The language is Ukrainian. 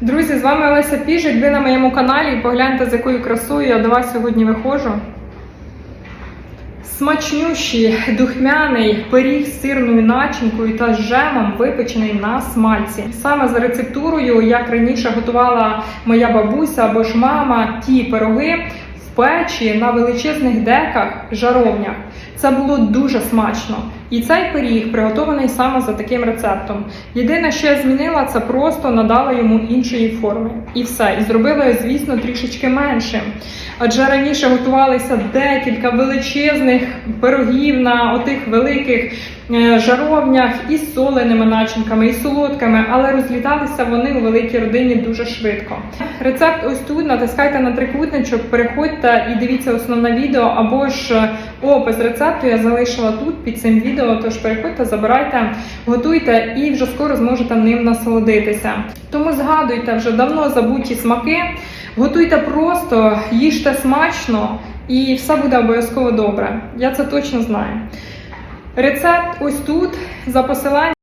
Друзі, з вами Олеся Піжик. Ви на моєму каналі і погляньте, з якою красою я до вас сьогодні виходжу. Смачнющий духмяний пиріг з сирною начинкою та з жемом, випечений на смальці. Саме за рецептурою, як раніше готувала моя бабуся або ж мама, ті пироги печі на величезних деках, жаровнях. Це було дуже смачно. І цей пиріг приготований саме за таким рецептом. Єдине, що я змінила, це просто надала йому іншої форми. І все. І зробила його, звісно, трішечки меншим. Адже раніше готувалися декілька величезних пирогів на отих великих жаровнях із соленими начинками, і солодкими, але розліталися вони у великій родині дуже швидко. Рецепт ось тут. Натискайте на трикутничок, переходьте і дивіться основне відео, або ж е, опис рецепту я залишила тут під цим відео. Тож переходьте, забирайте, готуйте і вже скоро зможете ним насолодитися. Тому згадуйте вже давно забуті смаки. Готуйте просто, їжте смачно, і все буде обов'язково добре. Я це точно знаю. Рецепт ось тут за посиланням.